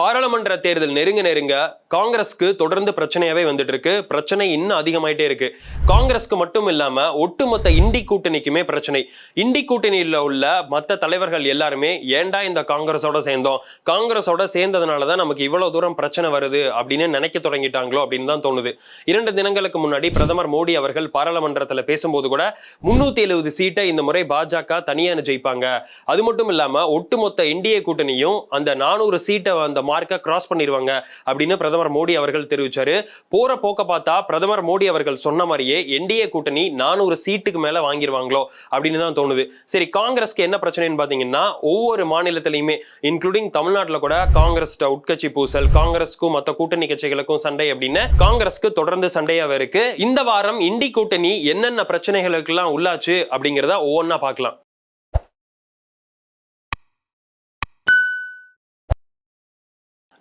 பாராளுமன்ற தேர்தல் நெருங்க நெருங்க காங்கிரஸ்க்கு தொடர்ந்து பிரச்சனையாவே வந்துட்டு இருக்கு பிரச்சனை இன்னும் அதிகமாயிட்டே இருக்கு. காங்கிரஸ்க்கு மட்டும் இல்லாம ஒட்டுமொத்த இண்டி கூட்டணிக்குமே பிரச்சனை. இண்டி கூட்டணியில உள்ள மற்ற தலைவர்கள் எல்லாருமே ஏன்டா இந்த காங்கிரஸோட சேர்ந்தோம்? காங்கிரஸோட சேர்ந்ததுனால தான் நமக்கு இவ்வளவு தூரம் பிரச்சனை வருது அப்படின்னு நினைக்க தொடங்கிட்டாங்களோ அப்படின்னு தான் தோணுது. இரண்டு தினங்களுக்கு முன்னாடி பிரதமர் மோடி அவர்கள் பாராளுமன்றத்துல பேசும்போது கூட முன்னூத்தி எழுபது சீட்டை இந்த முறை பாஜக தனியான ஜெயிப்பாங்க. அது மட்டும் இல்லாம ஒட்டுமொத்த என்டிஏ கூட்டணியும் அந்த நானூறு சீட்டை அந்த மார்க்கை கிராஸ் பண்ணிடுவாங்க அப்படின்னு பிரதமர் மோடி அவர்கள் தெரிவிச்சாரு. போற போக்க பார்த்தா பிரதமர் மோடி அவர்கள் சொன்ன மாதிரியே என்டிஏ கூட்டணி நானூறு சீட்டுக்கு மேல வாங்கிடுவாங்களோ அப்படின்னு தான் தோணுது. சரி காங்கிரஸ்க்கு என்ன பிரச்சனைன்னு பாத்தீங்கன்னா ஒவ்வொரு மாநிலத்திலையுமே இன்க்ளூடிங் தமிழ்நாட்டில் கூட காங்கிரஸ் உட்கட்சி பூசல் காங்கிரஸ்க்கும் மற்ற கூட்டணி கட்சிகளுக்கும் சண்டை அப்படின்னு காங்கிரஸ்க்கு தொடர்ந்து சண்டையாவே இருக்கு. இந்த வாரம் இண்டி கூட்டணி என்னென்ன பிரச்சனைகளுக்கெல்லாம் உள்ளாச்சு அப்படிங்கிறத ஒவ்வொன்றா பார்க்கலாம்.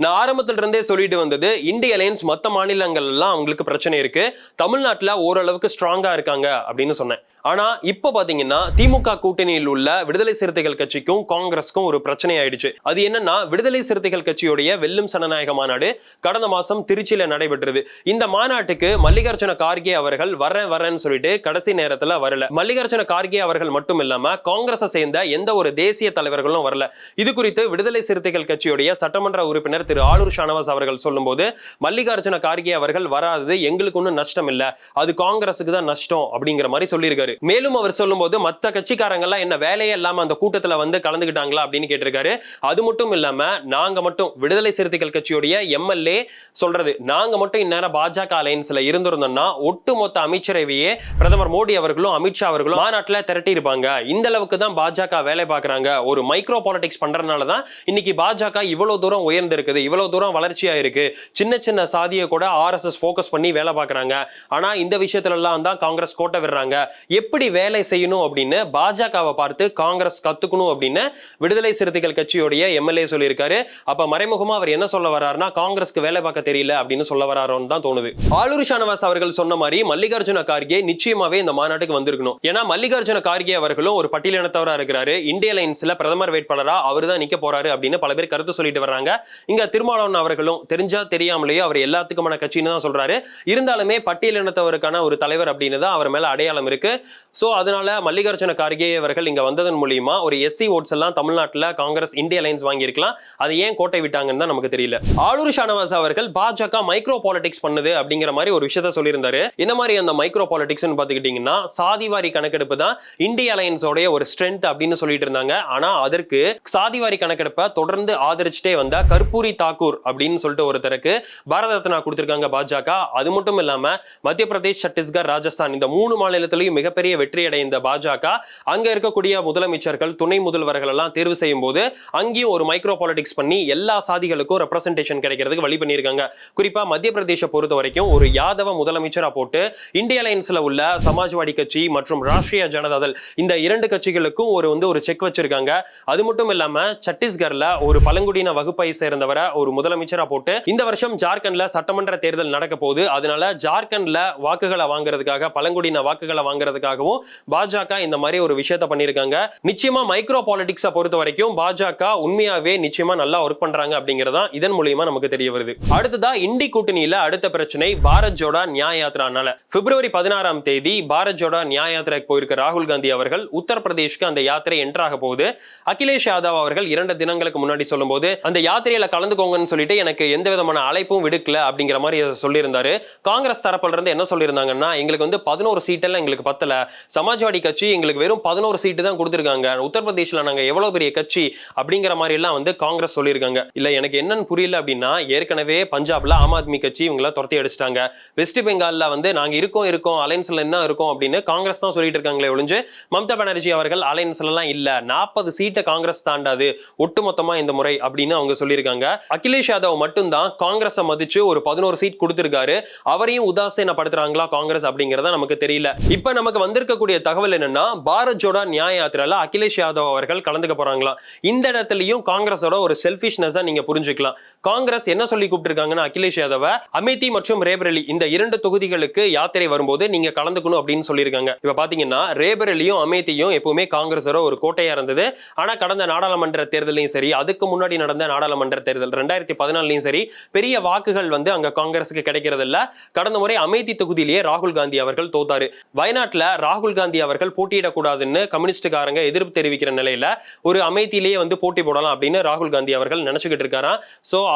நான் ஆரம்பத்துல இருந்தே சொல்லிட்டு வந்தது இந்திய அலையன்ஸ் மற்ற மாநிலங்கள் எல்லாம் அவங்களுக்கு பிரச்சனை இருக்கு. தமிழ்நாட்டில் ஓரளவுக்கு ஸ்ட்ராங்கா இருக்காங்க அப்படின்னு சொன்னேன். ஆனா இப்ப பாத்தீங்கன்னா திமுக கூட்டணியில் உள்ள விடுதலை சிறுத்தைகள் கட்சிக்கும் காங்கிரஸ்க்கும் ஒரு பிரச்சனை ஆயிடுச்சு. அது என்னன்னா விடுதலை சிறுத்தைகள் கட்சியுடைய வெல்லும் சனநாயக மாநாடு கடந்த மாசம் திருச்சியில நடைபெற்றது. இந்த மாநாட்டுக்கு மல்லிகார்ஜுன கார்கே அவர்கள் வரேன் வரேன்னு சொல்லிட்டு கடைசி நேரத்துல வரல. மல்லிகார்ஜுன கார்கே அவர்கள் மட்டும் இல்லாம காங்கிரஸை சேர்ந்த எந்த ஒரு தேசிய தலைவர்களும் வரல. இது குறித்து விடுதலை சிறுத்தைகள் கட்சியுடைய சட்டமன்ற உறுப்பினர் திரு. ஆளூர் ஷானவாஸ் அவர்கள் சொல்லும்போது மல்லிகார்ஜுன கார்கே அவர்கள் வராதது எங்களுக்கு ஒன்றும் நஷ்டம் இல்லை அது காங்கிரஸுக்கு தான் நஷ்டம் அப்படிங்கிற மாதிரி சொல்லியிருக்காரு. கேட்டிருக்காரு. மேலும் அவர் சொல்லும்போது மற்ற கட்சிக்காரங்க எல்லாம் என்ன வேலையே இல்லாம அந்த கூட்டத்துல வந்து கலந்துகிட்டாங்களா அப்படின்னு கேட்டிருக்காரு. அது மட்டும் இல்லாம நாங்க மட்டும் விடுதலை சிறுத்தைகள் கட்சியுடைய எம்எல்ஏ சொல்றது நாங்க மட்டும் இந்நேரம் பாஜக அலையன்ஸ்ல இருந்திருந்தோம்னா ஒட்டுமொத்த அமைச்சரவையே பிரதமர் மோடி அவர்களும் அமித்ஷா அவர்களும் மாநாட்டுல திரட்டி இருப்பாங்க. இந்த அளவுக்கு தான் பாஜக வேலை பார்க்கறாங்க. ஒரு மைக்ரோ பாலிடிக்ஸ் பண்றதுனால தான் இன்னைக்கு பாஜக இவ்வளவு தூரம் உயர்ந்திருக்குது இவ்வளவு தூரம் வளர்ச்சியா இருக்கு சின்ன சின்ன சாதியை கூட ஆர்எஸ்எஸ் ஃபோக்கஸ் பண்ணி வேலை பார்க்கறாங்க. ஆனா இந்த விஷயத்துல எல்லாம் தான் காங்கிரஸ் கோட்டை விடுறாங்க. எப்படி வேலை செய்யணும் அப்படின்னு பாஜகவை பார்த்து காங்கிரஸ் கத்துக்கணும் அப்படின்னு விடுதலை சிறுத்தைகள் கட்சியுடைய எம்எல்ஏ சொல்லியிருக்காரு. அப்ப மறைமுகமா அவர் என்ன சொல்ல வர்றாருன்னா காங்கிரஸ்க்கு வேலை பார்க்க தெரியல அப்படின்னு சொல்ல வராரோன்னு தான் தோணுது. ஆளுர் ஷானவாஸ் அவர்கள் சொன்ன மாதிரி மல்லிகார்ஜுன கார்கே நிச்சயமாவே இந்த மாநாட்டுக்கு வந்திருக்கணும். ஏன்னா மல்லிகார்ஜுன கார்கே அவர்களும் ஒரு பட்டியலினத்தவரா இருக்கிறாரு. இந்திய லைன்ஸ்ல பிரதமர் வேட்பாளரா அவர் தான் நிக்க போறாரு அப்படின்னு பல பேர் கருத்து சொல்லிட்டு வர்றாங்க. இங்க திருமாவளவன் அவர்களும் தெரிஞ்சா தெரியாமலேயே அவர் எல்லாத்துக்குமான கட்சின்னு தான் சொல்றாரு. இருந்தாலுமே பட்டியலினத்தவருக்கான ஒரு தலைவர் அப்படின்னு தான் அவர் மேல அடையாளம் இருக்கு. ஸோ அதனால மல்லிகார்ஜுன கார்கே அவர்கள் இங்க வந்ததன் மூலியமா ஒரு எஸ்சி ஓட்ஸ் எல்லாம் தமிழ்நாட்டில் காங்கிரஸ் இந்திய லைன்ஸ் வாங்கியிருக்கலாம். அது ஏன் கோட்டை விட்டாங்கன்னு தான் நமக்கு தெரியல. ஆளூர் ஷானவாஸ் அவர்கள் பாஜக மைக்ரோ பாலிடிக்ஸ் பண்ணுது அப்படிங்கிற மாதிரி ஒரு விஷயத்த சொல்லியிருந்தாரு. என்ன மாதிரி அந்த மைக்ரோ பாலிடிக்ஸ்னு பார்த்துக்கிட்டிங்கன்னா சாதிவாரி கணக்கெடுப்பு தான் இந்திய அலையன்ஸோடைய ஒரு ஸ்ட்ரென்த் அப்படின்னு சொல்லிட்டு இருந்தாங்க. ஆனா அதற்கு சாதிவாரி கணக்கெடுப்பை தொடர்ந்து ஆதரிச்சுட்டே வந்த கற்பூரி தாக்கூர் அப்படின்னு சொல்லிட்டு ஒருத்தருக்கு பாரத ரத்னா கொடுத்திருக்காங்க பாஜக. அது மட்டும் இல்லாம மத்திய பிரதேஷ் சத்தீஸ்கர் ராஜஸ்தான் இந்த மூணு மாநிலத்திலையும் மிகப்பெரிய வெற்றி அடைந்த பாஜக. அங்க இருக்கக்கூடிய முதலமைச்சர்கள் துணை முதல்வர்கள் எல்லாம் தேர்வு செய்யும் போது அங்கேயும் ஒரு மைக்ரோ பாலிடிக்ஸ் பண்ணி எல்லா சாதிகளுக்கும் ரெப்ரசன்டேஷன் கிடைக்கிறதுக்கு வழி பண்ணியிருக்காங்க. குறிப்பா மத்திய பிரதேச பொறுத்த வரைக்கும் ஒரு யாதவ முதலமைச்சரா போட்டு இந்திய அலையன்ஸ்ல உள்ள சமாஜ்வாடி கட்சி மற்றும் ராஷ்டிரிய ஜனதாதள் இந்த இரண்டு கட்சிகளுக்கும் ஒரு வந்து ஒரு செக் வச்சிருக்காங்க. அது மட்டும் இல்லாம சத்தீஸ்கர்ல ஒரு பழங்குடியின வகுப்பை சேர்ந்தவரை ஒரு முதலமைச்சரா போட்டு இந்த வருஷம் ஜார்க்கண்ட்ல சட்டமன்ற தேர்தல் நடக்க போகுது. அதனால ஜார்க்கண்ட்ல வாக்குகளை வாங்குறதுக்காக பழங்குடியின வாக்குகளை வாங்குறதுக்காக வாங்குறதுக்காகவும் பாஜக இந்த மாதிரி ஒரு விஷயத்த பண்ணியிருக்காங்க. நிச்சயமா மைக்ரோ பாலிடிக்ஸை பொறுத்த வரைக்கும் பாஜக உண்மையாவே நிச்சயமா நல்லா ஒர்க் பண்றாங்க அப்படிங்கிறதா இதன் மூலியமா நமக்கு தெரிய வருது. அடுத்ததா இண்டி கூட்டணியில அடுத்த பிரச்சனை பாரத் ஜோடா நியாய யாத்திரானால. பிப்ரவரி பதினாறாம் தேதி பாரத் ஜோடா நியாய யாத்திரைக்கு போயிருக்க ராகுல் காந்தி அவர்கள் உத்தரப்பிரதேஷ்க்கு அந்த யாத்திரை என்ட்ராக போகுது. அகிலேஷ் யாதவ் அவர்கள் இரண்டு தினங்களுக்கு முன்னாடி சொல்லும்போது அந்த யாத்திரையில கலந்துக்கோங்கன்னு சொல்லிட்டு எனக்கு எந்த விதமான அழைப்பும் விடுக்கல அப்படிங்கிற மாதிரி சொல்லியிருந்தாரு. காங்கிரஸ் தரப்புல இருந்து என்ன சொல்லியிருந்தாங்கன்னா எங்களுக்கு வந்து பதினோரு சீட்டெல்லாம் எங்களுக்கு பத்தல. சமாஜ்வாடி கட்சி எங்களுக்கு வெறும் பதினோரு சீட்டு தான் கொடுத்துருக்காங்க. உத்தரப்பிரதேஷ்ல நாங்க எவ்வளவு பெரிய கட்சி அப்படிங்கிற மாதிரி எல்லாம் வந்து காங்கிரஸ் சொல்லியிருக்காங்க. இல்லை எனக்கு என்னன்னு புரியல அப்படின்னா ஏற்கனவே பஞ்சாப்ல ஆம் ஆத்மி கட்சி இவங்கள துரத்தி அடிச்சிட்டாங்க. வெஸ்ட் பெங்காலில் வந்து நாங்க இருக்கோம் இருக்கோம் அலைன்ஸ்ல என்ன இருக்கோம் அப்படின்னு காங்கிரஸ் தான் சொல்லிட்டு இருக்காங்களே ஒழிஞ்சு மம்தா பானர்ஜி அவர்கள் அலைன்ஸ்ல எல்லாம் இல்ல. நாற்பது சீட்டை காங்கிரஸ் தாண்டாது. ஒட்டுமொத்தமா இந்த முறை அப்படின்னு அவங்க சொல்லியிருக்காங்க. அகிலேஷ் யாதவ் மட்டும்தான் காங்கிரஸை மதிச்சு ஒரு பதினோரு சீட் கொடுத்திருக்காரு. அவரையும் உதாசீனப்படுத்துறாங்களா காங்கிரஸ் அப்படிங்கிறத நமக்கு தெரியல. இப்ப நமக்கு வந்திருக்கக்கூடிய தகவல் என்னன்னா பாரத் ஜோடா நியாய யாத்திரையில அகிலேஷ் யாதவ் அவர்கள் கலந்துக்க போறாங்களாம். இந்த இடத்துலயும் காங்கிரஸோட ஒரு செல்ஃபிஷ்னஸா நீங்க புரிஞ்சுக்கலாம். காங்கிரஸ் என்ன சொல்லி கூப்பிட்டுருக்காங்கன்னா அகிலேஷ் யாதவ அமேதி மற்றும் ரேபரலி இந்த இரண்டு தொகுதிகளுக்கு யாத்திரை வரும்போது நீங்க கலந்துக்கணும் அப்படின்னு சொல்லியிருக்காங்க. இப்ப பாத்தீங்கன்னா ரேபரலியும் அமேதியும் எப்பவுமே காங்கிரஸோட ஒரு கோட்டையா இருந்தது. ஆனா கடந்த நாடாளுமன்ற தேர்தலையும் சரி அதுக்கு முன்னாடி நடந்த நாடாளுமன்ற தேர்தல் ரெண்டாயிரத்தி பதினாலையும் சரி பெரிய வாக்குகள் வந்து அங்க காங்கிரஸுக்கு கிடைக்கிறது இல்ல கடந்த முறை அமேதி தொகுதியிலேயே ராகுல் காந்தி அவர்கள் தோத்தாரு. வயநாட்டுல ராகுல் காந்தி அவர்கள் போட்டியிடக்கூடாதுன்னு கம்யூனிஸ்டுக்காரங்க எதிர்ப்பு தெரிவிக்கிற நிலையில ஒரு அமைதியிலேயே வந்து போட்டி போடலாம் அப்படின்னு ராகுல் காந்தி அவர்கள் நினைச்சுக்கிட்டு இருக்காராம்.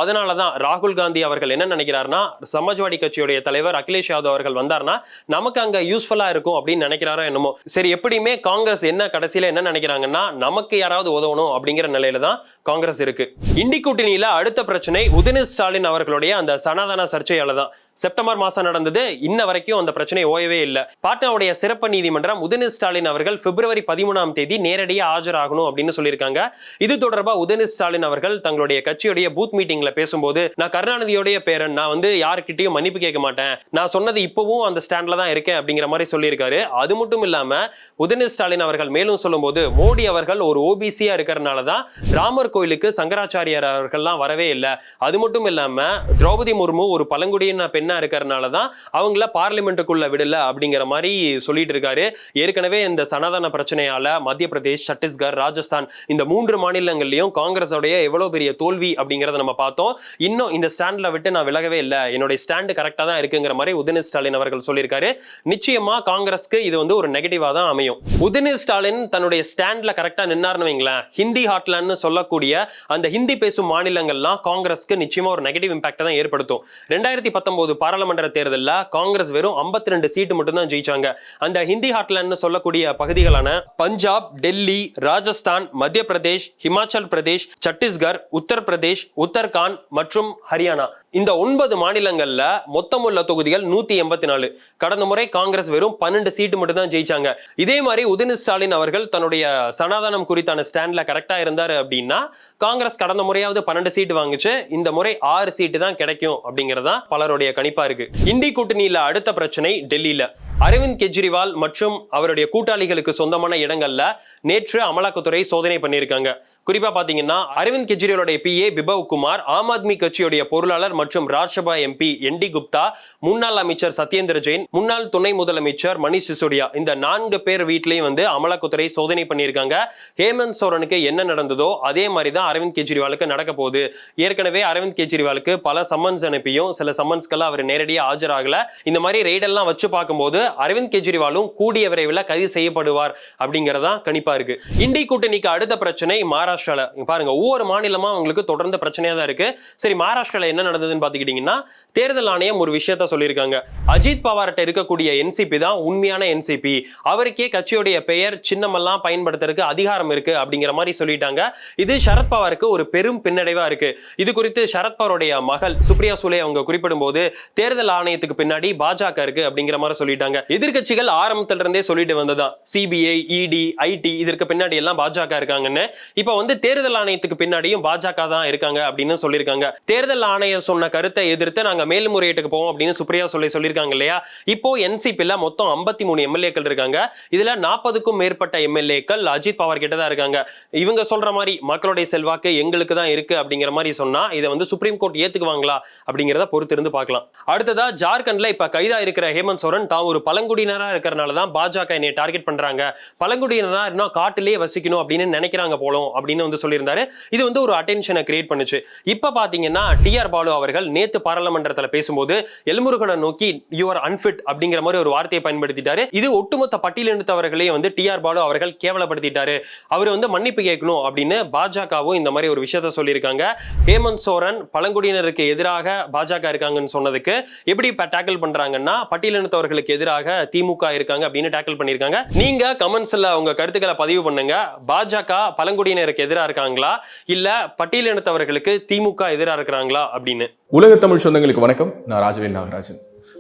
அதனால அதனாலதான் ராகுல் காந்தி அவர்கள் என்ன நினைக்கிறாருன்னா சமாஜ்வாடி கட்சியுடைய தலைவர் அகிலேஷ் யாதவ் அவர்கள் வந்தார்னா நமக்கு அங்க யூஸ்ஃபுல்லா இருக்கும் அப்படின்னு நினைக்கிறாரோ என்னமோ. சரி எப்படியுமே காங்கிரஸ் என்ன கடைசியில என்ன நினைக்கிறாங்கன்னா நமக்கு யாராவது உதவணும் அப்படிங்கிற நிலையில தான் காங்கிரஸ் இருக்கு. இண்டி கூட்டணியில அடுத்த பிரச்சனை உதயநிதி ஸ்டாலின் அவர்களுடைய அந்த சனாதன சர்ச்சையால தான் செப்டம்பர் மாசம் நடந்தது. இன்ன வரைக்கும் அந்த பிரச்சனை ஓயவே இல்லை. பாட்னாவுடைய சிறப்பு நீதிமன்றம் உதயநிதி ஸ்டாலின் அவர்கள் பிப்ரவரி பதிமூணாம் தேதி நேரடியாக ஆஜராகணும் அப்படின்னு சொல்லியிருக்காங்க. இது தொடர்பாக உதயநிதி ஸ்டாலின் அவர்கள் தங்களுடைய கட்சியுடைய பூத் மீட்டிங்ல பேசும்போது நான் கருணாநிதியோடைய பேரன். நான் வந்து யாருக்கிட்டையும் மன்னிப்பு கேட்க மாட்டேன். நான் சொன்னது இப்பவும் அந்த ஸ்டாண்ட்ல தான் இருக்கேன் அப்படிங்கிற மாதிரி சொல்லியிருக்காரு. அது மட்டும் இல்லாம உதயநிதி ஸ்டாலின் அவர்கள் மேலும் சொல்லும்போது மோடி அவர்கள் ஒரு ஓபிசியா இருக்கிறதுனால தான் ராமர் கோயிலுக்கு சங்கராச்சாரியார் அவர்கள்லாம் வரவே இல்லை. அது மட்டும் இல்லாம திரௌபதி முர்மு ஒரு பழங்குடியின பெண்ணா இருக்கிறனால தான் அவங்கள பார்லிமெண்ட்டுக்குள்ள விடல அப்படிங்கிற மாதிரி சொல்லிட்டு இருக்காரு. ஏற்கனவே இந்த சனாதன பிரச்சனையால மத்திய பிரதேஷ் சத்தீஸ்கர் ராஜஸ்தான் இந்த மூன்று மாநிலங்கள்லயும் காங்கிரஸோடைய எவ்வளவு பெரிய தோல்வி அப்படிங்கிறத நம்ம பார்த்தோம். இன்னும் இந்த ஸ்டாண்ட்ல விட்டு நான் விலகவே இல்லை. என்னுடைய ஸ்டாண்டு கரெக்டா தான் இருக்குங்கிற மாதிரி உதயநிதி ஸ்டாலின் அவர்கள் சொல்லியிருக்காரு. நிச்சயமா காங்கிரஸ்க்கு இது வந்து ஒரு நெகட்டிவா தான் அமையும். உதயநிதி ஸ்டாலின் தன்னுடைய ஸ்டாண்ட்ல கரெக்டா நின்னார்னு வைங்களேன். ஹிந்தி ஹாட்லான்னு சொல்லக்கூடிய அந்த ஹிந்தி பேசும் மாநிலங்கள்லாம் காங்கிரஸ்க்கு நிச்சயமா ஒரு நெகட்டிவ் இம்பாக்ட் தான் ஏற்படுத்தும். ரெண்டாயிரத்தி பத்தொன்பது பாராளுமன்ற தேர்தலில் காங்கிரஸ் வெறும் 52 ரெண்டு சீட்டு மட்டும் தான் ஜெயிச்சாங்க. அந்த ஹிந்தி ஹாட்லான்னு சொல்லக்கூடிய பகுதிகளான பஞ்சாப் டெல்லி ராஜஸ்தான் மத்திய பிரதேஷ் ஹிமாச்சல் பிரதேஷ் சத்தீஸ்கர் உத்தரப்பிரதேஷ் உத்தரகாண்ட் மற்றும் ஹரியானா. இந்த ஒன்பது மாநிலங்கள்ல மொத்தம் உள்ள தொகுதிகள் நூத்தி எண்பத்தி நாலு. கடந்த முறை காங்கிரஸ் வெறும் பன்னெண்டு சீட்டு மட்டும் தான் ஜெயிச்சாங்க. இதே மாதிரி உதயநிதி ஸ்டாலின் அவர்கள் தன்னுடைய சனாதனம் குறித்தான ஸ்டாண்ட்ல கரெக்டா இருந்தாரு அப்படின்னா காங்கிரஸ் கடந்த முறையாவது பன்னெண்டு சீட்டு வாங்குச்சு இந்த முறை ஆறு சீட்டு தான் கிடைக்கும் அப்படிங்கறதா பலருடைய கணிப்பா இருக்கு. இந்தி கூட்டணியில அடுத்த பிரச்சனை டெல்லியில. அரவிந்த் கெஜ்ரிவால் மற்றும் அவருடைய கூட்டாளிகளுக்கு சொந்தமான இடங்கள்ல நேற்று அமலாக்கத்துறை சோதனை பண்ணியிருக்காங்க. குறிப்பா பாத்தீங்கன்னா அரவிந்த் கெஜ்ரிவாலுடைய பிஏ பிபவ் குமார் ஆம் ஆத்மி கட்சியுடைய பொருளாளர் மற்றும் Rajya Sabha MP N D Gupta முன்னாள் அமைச்சர் சத்யேந்திர ஜெயின் முன்னாள் துணை முதலமைச்சர் மணிஷ் சிசோடியா இந்த நான்கு பேர் வீட்லயும் வந்து அமலாக்கத்துறை சோதனை பண்ணியிருக்காங்க. ஹேமந்த் சோரனுக்கு என்ன நடந்ததோ அதே மாதிரி தான் அரவிந்த் கெஜ்ரிவாலுக்கு நடக்க போகுது. ஏற்கனவே அரவிந்த் கெஜ்ரிவாலுக்கு பல சம்மன்ஸ் அனுப்பியும் சில சம்மன்ஸ்க்கெல்லாம் அவர் நேரடியாக ஆஜராகல. இந்த மாதிரி ரெய்டெல்லாம் வச்சு பார்க்கும்போது அரவிந்த் கெஜ்ரிவாலும் கூடிய விரைவில் கைது செய்யப்படுவார் அப்படிங்கறதான் கணிப்பா இருக்கு. இண்டி கூட்டணிக்கு அடுத்த பிரச்சனை மாறா மகாராஷ்டிராவில் பாருங்க ஒவ்வொரு மாநிலமா அவங்களுக்கு தொடர்ந்து பிரச்சனையாக தான் இருக்கு. சரி மகாராஷ்டிராவில் என்ன நடந்ததுன்னு பார்த்துக்கிட்டிங்கன்னா தேர்தல் ஆணையம் ஒரு விஷயத்த சொல்லியிருக்காங்க. அஜித் பவார்கிட்ட இருக்கக்கூடிய என்சிபி தான் உண்மையான என்சிபி அவருக்கே கட்சியுடைய பெயர் சின்னமெல்லாம் பயன்படுத்துறதுக்கு அதிகாரம் இருக்கு அப்படிங்கிற மாதிரி சொல்லிட்டாங்க. இது சரத்பவாருக்கு ஒரு பெரும் பின்னடைவா இருக்கு. இது குறித்து சரத்பவாருடைய மகள் சுப்ரியா சூலே அவங்க குறிப்பிடும் போது தேர்தல் ஆணையத்துக்கு பின்னாடி பாஜக இருக்கு அப்படிங்கிற மாதிரி சொல்லிட்டாங்க. எதிர்கட்சிகள் ஆரம்பத்துல இருந்தே சொல்லிட்டு வந்ததுதான். சிபிஐ இடி ஐடி இதற்கு பின்னாடி எல்லாம் பாஜக இருக்காங்கன்னு. இப்போ வந்து தேர்தல் ஆணையத்துக்கு பின்னாடியும் பாஜக தான் இருக்காங்க அப்படின்னு சொல்லியிருக்காங்க. தேர்தல் ஆணையம் சொன்ன கருத்தை எதிர்த்து நாங்க மேல்முறையீட்டுக்கு போவோம் அப்படின்னு சுப்ரியா சொல்லி சொல்லியிருக்காங்க இல்லையா? இப்போ என்சிபில மொத்தம் ஐம்பத்தி மூணு எம்எல்ஏக்கள் இருக்காங்க. இதுல நாற்பதுக்கும் மேற்பட்ட எம்எல்ஏக்கள் அஜித் பவார் கிட்ட தான் இருக்காங்க. இவங்க சொல்ற மாதிரி மக்களுடைய செல்வாக்கு எங்களுக்கு தான் இருக்கு அப்படிங்கிற மாதிரி சொன்னா இதை வந்து சுப்ரீம் கோர்ட் ஏத்துக்குவாங்களா அப்படிங்கிறத பொறுத்து இருந்து பார்க்கலாம். அடுத்ததா ஜார்க்கண்ட்ல இப்ப கைதா இருக்கிற ஹேமந்த் சோரன் தான் ஒரு பழங்குடியினரா இருக்கிறனால தான் பாஜக என்னை டார்கெட் பண்றாங்க. பழங்குடியினரா இன்னும் காட்டிலேயே வசிக்கணும் அப்படின்னு நினைக்கிறாங்க போலும் அப்படின்னு அப்படின்னு வந்து சொல்லியிருந்தாரு. இது வந்து ஒரு அட்டென்ஷனை கிரியேட் பண்ணுச்சு. இப்போ பார்த்தீங்கன்னா டிஆர் பாலு அவர்கள் நேத்து பாராளுமன்றத்தில் பேசும்போது எல்முருகனை நோக்கி யூஆர் அன்ஃபிட் அப்படிங்கிற மாதிரி ஒரு வார்த்தையை பயன்படுத்திட்டாரு. இது ஒட்டுமொத்த பட்டியலினத்தவர்களையும் வந்து டிஆர் பாலு அவர்கள் கேவலப்படுத்திட்டாரு. அவர் வந்து மன்னிப்பு கேட்கணும் அப்படின்னு பாஜகவும் இந்த மாதிரி ஒரு விஷயத்த சொல்லியிருக்காங்க. ஹேமந்த் சோரன் பழங்குடியினருக்கு எதிராக பாஜக இருக்காங்கன்னு சொன்னதுக்கு எப்படி இப்போ டேக்கிள் பண்றாங்கன்னா பட்டியலினத்தவர்களுக்கு எதிராக திமுக இருக்காங்க அப்படின்னு டேக்கிள் பண்ணியிருக்காங்க. நீங்க கமெண்ட்ஸ்ல உங்க கருத்துக்களை பதிவு பண்ணுங்க. பாஜக பழங்குடியினருக்கு எதிராக இருக்காங்களா? இல்ல பட்டியலினத்தவர்களுக்கு திமுக எதிராக இருக்கிறாங்களா அப்படின்னு? உலக தமிழ் சொந்தங்களுக்கு வணக்கம். நான் ராஜவேல் நாகராஜன்.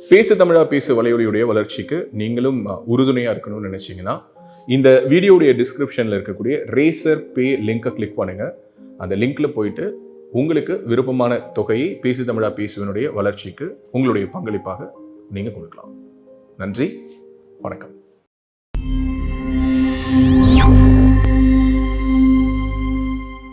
பேசு தமிழா பேசு வலையொலியுடைய வளர்ச்சிக்கு நீங்களும் உறுதுணையாக உறுதுணையா இருக்கணும்னு நினைச்சீங்கன்னா இந்த வீடியோடைய டிஸ்கிரிப்ஷன்ல இருக்கக்கூடிய ரேசர் பே லிங்கை கிளிக் பண்ணுங்க. அந்த லிங்க்ல போயிட்டு உங்களுக்கு விருப்பமான தொகையை பேசு தமிழா பேசுவனுடைய வளர்ச்சிக்கு உங்களுடைய பங்களிப்பாக நீங்க கொடுக்கலாம். நன்றி. வணக்கம். Thank